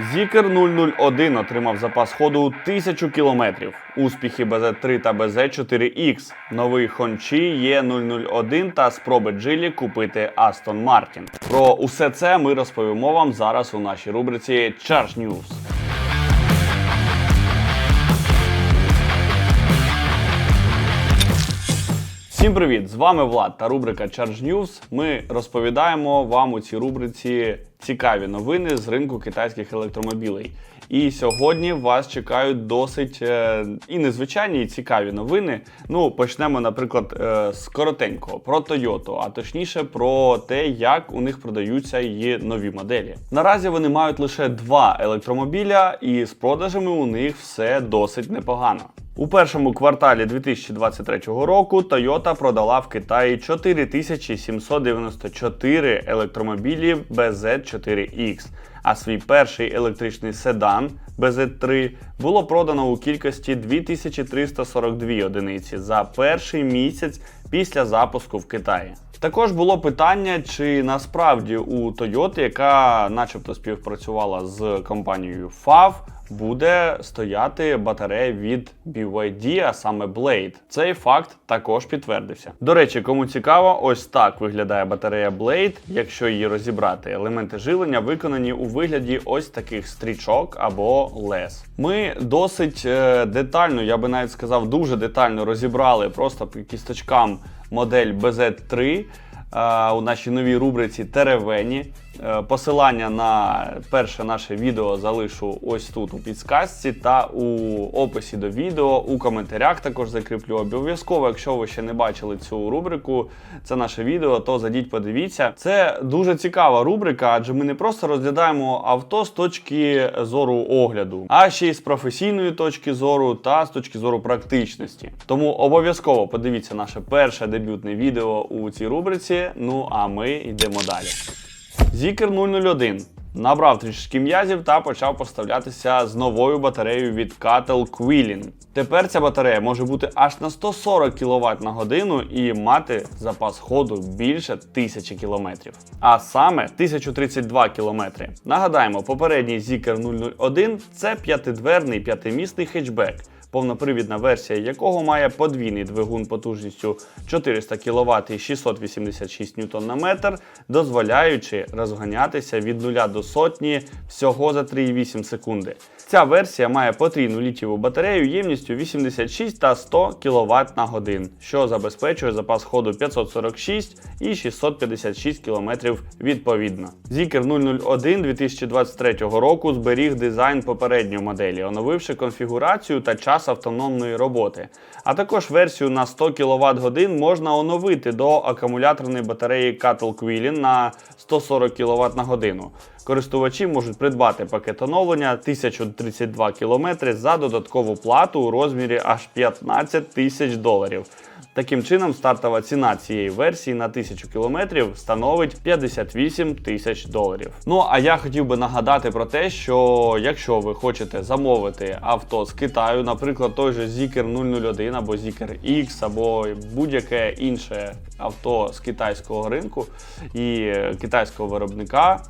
Зікер 001 отримав запас ходу 1000 кілометрів. Успіхи БЗ3 та БЗ4X. Новий Хончі є 001 та спроби Джилі купити Астон Мартін. Про усе це ми розповімо вам зараз у нашій рубриці Charge News. Всім привіт! З вами Влад та рубрика Charge News. Ми розповідаємо вам у цій рубриці цікаві новини з ринку китайських електромобілей. І сьогодні вас чекають досить е, і незвичайні, і цікаві новини. Ну, почнемо, наприклад, е, з коротенького про Toyota, а точніше про те, як у них продаються її нові моделі. Наразі вони мають лише два електромобіля, і з продажами у них все досить непогано. У першому кварталі 2023 року Toyota продала в Китаї 4794 електромобілі BZ4X, а свій перший електричний седан BZ3 було продано у кількості 2342 одиниці за перший місяць після запуску в Китаї. Також було питання, чи насправді у Toyota, яка начебто співпрацювала з компанією FAV, буде стояти батарея від BYD, а саме Blade. Цей факт також підтвердився. До речі, кому цікаво, ось так виглядає батарея Blade, якщо її розібрати. Елементи живлення виконані у вигляді ось таких стрічок або лес. Ми досить е, детально, я би навіть сказав, дуже детально розібрали просто кісточкам модель BZ3 е, у нашій новій рубриці Теревені. Е, Посилання на перше наше відео залишу ось тут у підсказці та у описі до відео, у коментарях також закріплю обов'язково. Якщо ви ще не бачили цю рубрику, це наше відео, то зайдіть, подивіться. Це дуже цікава рубрика, адже ми не просто розглядаємо авто з точки зору огляду, а ще й з професійної точки зору та з точки зору практичності. Тому обов'язково подивіться наше перше дебютне відео у цій рубриці. Ну а ми йдемо далі. Зікер 001 набрав трішки м'язів та почав поставлятися з новою батареєю від Cattle Quilin. Тепер ця батарея може бути аж на 140 кВт на годину і мати запас ходу більше 1000 км. А саме 1032 км. Нагадаємо, попередній Zikr 001 це п'ятидверний п'ятимісний хетчбек повнопривідна версія якого має подвійний двигун потужністю 400 кВт і 686 Нм, дозволяючи розганятися від 0 до сотні всього за 3,8 секунди. Ця версія має потрійну літієву батарею ємністю 86 та 100 кВт на годин, що забезпечує запас ходу 546 і 656 км відповідно. Zikr 001 2023 року зберіг дизайн попередньої моделі, оновивши конфігурацію та час автономної роботи. А також версію на 100 кВт годин можна оновити до акумуляторної батареї Cattle Quilin на 140 кВт на годину. Користувачі можуть придбати пакет оновлення 1032 км за додаткову плату у розмірі аж 15 тисяч доларів. Таким чином, стартова ціна цієї версії на 1000 км становить 58 тисяч доларів. Ну а я хотів би нагадати про те, що якщо ви хочете замовити авто з Китаю, наприклад, той же Zikr 001 або Zikr X, або будь-яке інше авто з китайського ринку і китайського виробника.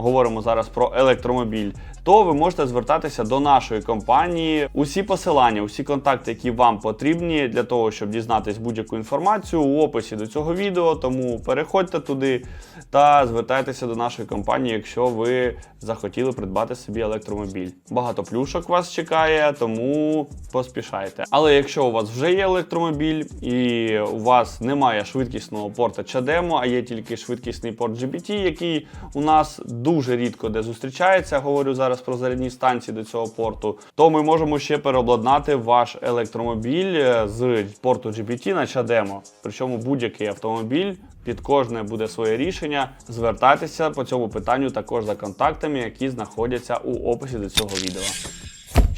Говоримо зараз про електромобіль, то ви можете звертатися до нашої компанії. Усі посилання, усі контакти, які вам потрібні для того, щоб дізнатись будь-яку інформацію у описі до цього відео. Тому переходьте туди та звертайтеся до нашої компанії, якщо ви захотіли придбати собі електромобіль. Багато плюшок вас чекає, тому поспішайте. Але якщо у вас вже є електромобіль і у вас немає швидкісного порта CHAdeMO, а є тільки швидкісний порт GBT, який у нас рідко де зустрічається, говорю зараз про зарядні станції до цього порту, то ми можемо ще переобладнати ваш електромобіль е, з порту GPT на Чадемо. Причому будь-який автомобіль під кожне буде своє рішення. Звертайтеся по цьому питанню також за контактами, які знаходяться у описі до цього відео.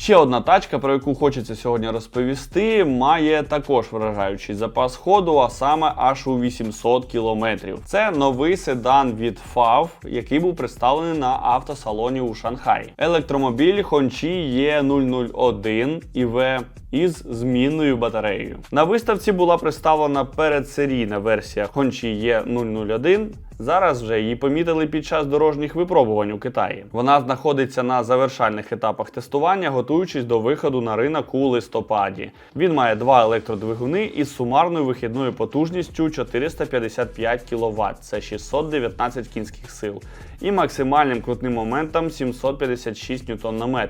Ще одна тачка, про яку хочеться сьогодні розповісти, має також вражаючий запас ходу, а саме аж у 800 кілометрів. Це новий седан від FAV, який був представлений на автосалоні у Шанхаї. Електромобіль Honchi E001 EV із змінною батареєю. На виставці була представлена передсерійна версія Honchi E001. Зараз вже її помітили під час дорожніх випробувань у Китаї. Вона знаходиться на завершальних етапах тестування, готуючись до виходу на ринок у листопаді. Він має два електродвигуни із сумарною вихідною потужністю 455 кВт, це 619 кінських сил, і максимальним крутним моментом 756 Нм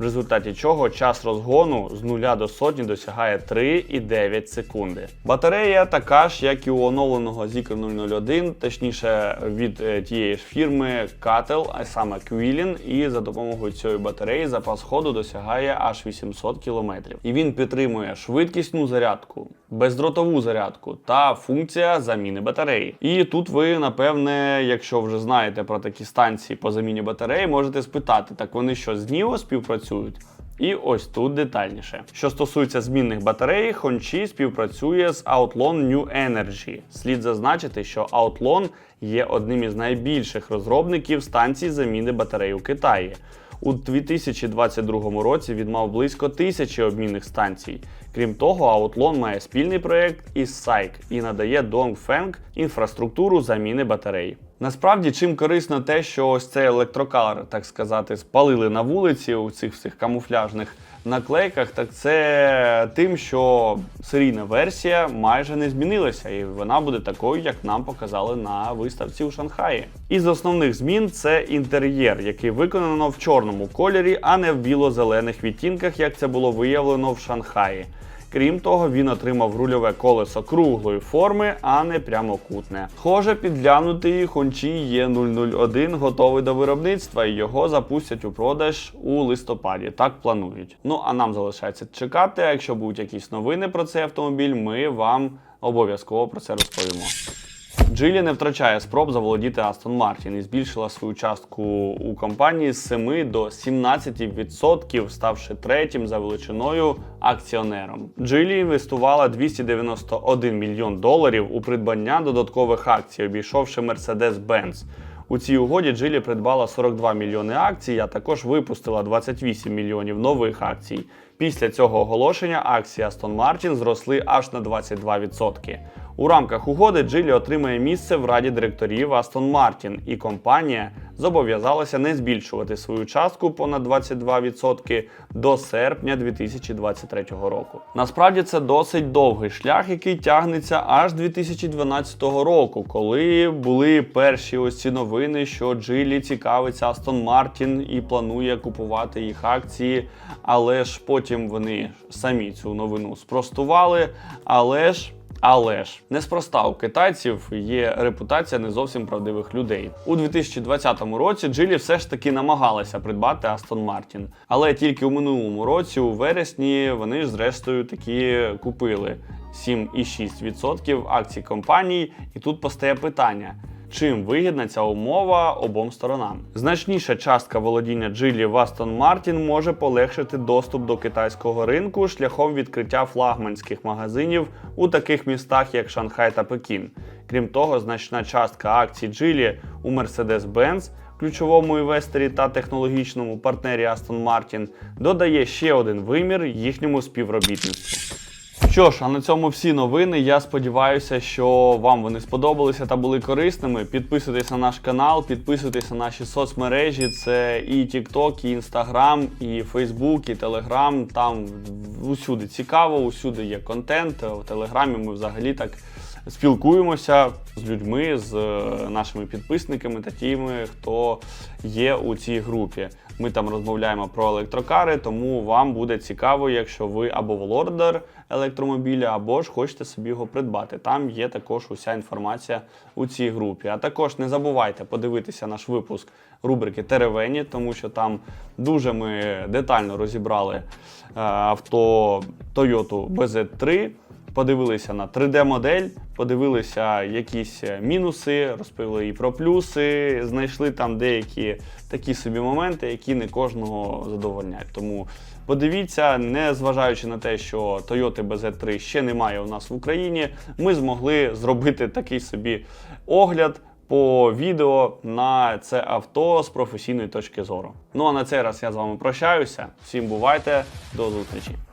в результаті чого час розгону з 0 до сотні досягає 3,9 секунди. Батарея така ж, як і у оновленого Zikr 001, точніше від е, тієї ж фірми Catel, а саме Quilin, і за допомогою цієї батареї запас ходу досягає аж 800 км. І він підтримує швидкісну зарядку, бездротову зарядку та функція заміни батареї. І тут ви, напевне, якщо вже знаєте про такі станції по заміні батареї, можете спитати, так вони що з Nio співпрацюють? І ось тут детальніше. Що стосується змінних батарей, Honchi співпрацює з Outlon New Energy. Слід зазначити, що Outlon є одним із найбільших розробників станцій заміни батарей у Китаї. У 2022 році він мав близько тисячі обмінних станцій. Крім того, Outlon має спільний проєкт із SAIC і надає Dongfeng інфраструктуру заміни батарей. Насправді, чим корисно те, що ось цей електрокар, так сказати, спалили на вулиці у цих всіх камуфляжних наклейках, так це тим, що серійна версія майже не змінилася, і вона буде такою, як нам показали на виставці у Шанхаї. Із основних змін це інтер'єр, який виконано в чорному кольорі, а не в біло-зелених відтінках, як це було виявлено в Шанхаї. Крім того, він отримав рульове колесо круглої форми, а не прямокутне. Схоже, підглянутий Хончі Є001 готовий до виробництва і його запустять у продаж у листопаді. Так планують. Ну а нам залишається чекати. А якщо будуть якісь новини про цей автомобіль, ми вам обов'язково про це розповімо. Джилі не втрачає спроб заволодіти Aston Martin і збільшила свою частку у компанії з 7 до 17%, ставши третім за величиною акціонером. Джилі інвестувала 291 мільйон доларів у придбання додаткових акцій, обійшовши Mercedes-Benz. У цій угоді Джилі придбала 42 мільйони акцій, а також випустила 28 мільйонів нових акцій. Після цього оголошення акції Aston Martin зросли аж на 22%. У рамках угоди Джилі отримає місце в раді директорів Aston Martin, і компанія зобов'язалася не збільшувати свою частку понад 22% до серпня 2023 року. Насправді це досить довгий шлях, який тягнеться аж 2012 року, коли були перші ось ці новини, що Джилі цікавиться Aston Martin і планує купувати їх акції, але ж потім вони самі цю новину спростували. Але ж. Але ж неспроста у китайців є репутація не зовсім правдивих людей. У 2020 році Джилі все ж таки намагалася придбати Астон Мартін. Але тільки у минулому році, у вересні, вони ж зрештою таки купили 7,6% акцій компанії. І тут постає питання. Чим вигідна ця умова обом сторонам? Значніша частка володіння Джилі в Aston Martin може полегшити доступ до китайського ринку шляхом відкриття флагманських магазинів у таких містах, як Шанхай та Пекін. Крім того, значна частка акцій Джилі у Mercedes-Benz, ключовому інвесторі та технологічному партнері Aston Martin, додає ще один вимір їхньому співробітництву. Що ж, а на цьому всі новини. Я сподіваюся, що вам вони сподобалися та були корисними. Підписуйтесь на наш канал, підписуйтесь на наші соцмережі. Це і TikTok, і Instagram, і Facebook, і Telegram. Там усюди цікаво, усюди є контент. В Телеграмі ми взагалі так спілкуємося з людьми, з е, нашими підписниками та тими, хто є у цій групі. Ми там розмовляємо про електрокари, тому вам буде цікаво, якщо ви або володар електромобіля, або ж хочете собі його придбати. Там є також уся інформація у цій групі. А також не забувайте подивитися наш випуск рубрики Теревені, тому що там дуже ми детально розібрали е, авто Toyota BZ3. Подивилися на 3D-модель, подивилися якісь мінуси, розповіли і про плюси, знайшли там деякі такі собі моменти, які не кожного задовольняють. Тому подивіться, не зважаючи на те, що Toyota BZ3 ще немає у нас в Україні, ми змогли зробити такий собі огляд. По відео на це авто з професійної точки зору. Ну а на цей раз я з вами прощаюся. Всім бувайте, до зустрічі!